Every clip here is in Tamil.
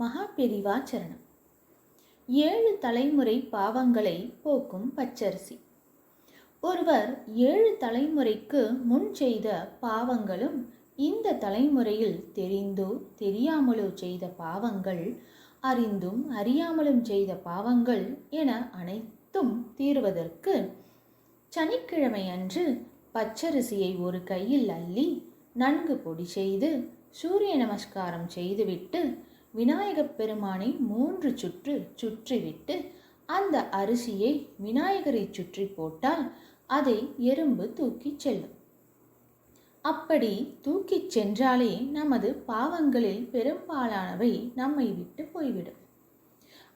மகா சரணம். ஏழு தலைமுறை பாவங்களை போக்கும் பச்சரிசி. ஒருவர் ஏழு தலைமுறைக்கு முன் செய்த பாவங்களும் இந்த தலைமுறையில் தெரிந்தோ தெரியாமலோ செய்த பாவங்கள் அறிந்தும் அறியாமலும் செய்த பாவங்கள் என அனைத்தும் தீர்வதற்கு சனிக்கிழமை அன்று பச்சரிசியை ஒரு கையில் அள்ளி நன்கு பொடி செய்து சூரிய நமஸ்காரம் செய்துவிட்டு விநாயகப் பெருமானை மூன்று சுற்று சுற்றிவிட்டு அந்த அரிசியை விநாயகரை சுற்றி போட்டால் அதை எறும்பு தூக்கிச் செல்லும். அப்படி தூக்கிச் சென்றாலே நமது பாவங்களில் பெரும்பாலானவை நம்மை விட்டு போய்விடும்.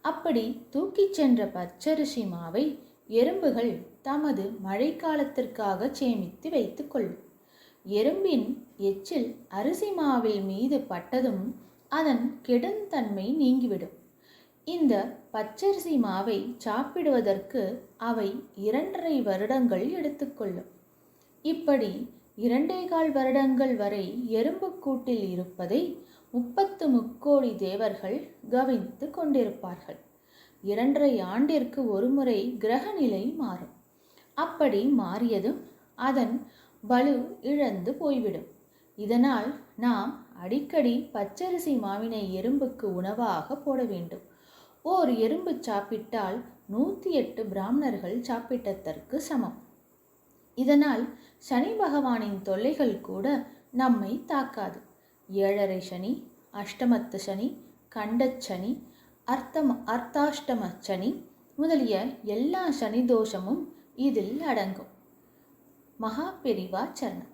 அப்படி தூக்கிச் சென்ற பச்சரிசி மாவை எறும்புகள் தமது மழைக்காலத்திற்காக சேமித்து வைத்துக்கொள்ளும் எறும்பின் எச்சில் அரிசி மாவில் மீது பட்டதும் அதன் கெடுந்தன்மை நீங்கிவிடும். இந்த பச்சரிசி மாவை சாப்பிடுவதற்கு அவை இரண்டரை வருடங்கள் எடுத்துக்கொள்ளும். இப்படி இரண்டே கால் வருடங்கள் வரை எறும்பு கூட்டில் இருப்பதை முப்பத்து முக்கோடி தேவர்கள் கவனித்து கொண்டிருப்பார்கள். இரண்டரை ஆண்டிற்கு ஒருமுறை கிரகநிலை மாறும். அப்படி மாறியதும் அதன் வலு இழந்து போய்விடும். இதனால் நாம் அடிக்கடி பச்சரிசி மாவினை எறும்புக்கு உணவாக போட வேண்டும். ஓர் எறும்பு சாப்பிட்டால் நூற்றி எட்டு பிராமணர்கள் சாப்பிட்டதற்கு சமம். இதனால் சனி பகவானின் தொல்லைகள் கூட நம்மை தாக்காது. ஏழரை சனி அஷ்டமத்து சனி கண்டச்சனி அர்த்தம் அர்த்தாஷ்டம சனி முதலிய எல்லா சனி தோஷமும் இதில் அடங்கும். மகா பெரிவா சரணம்.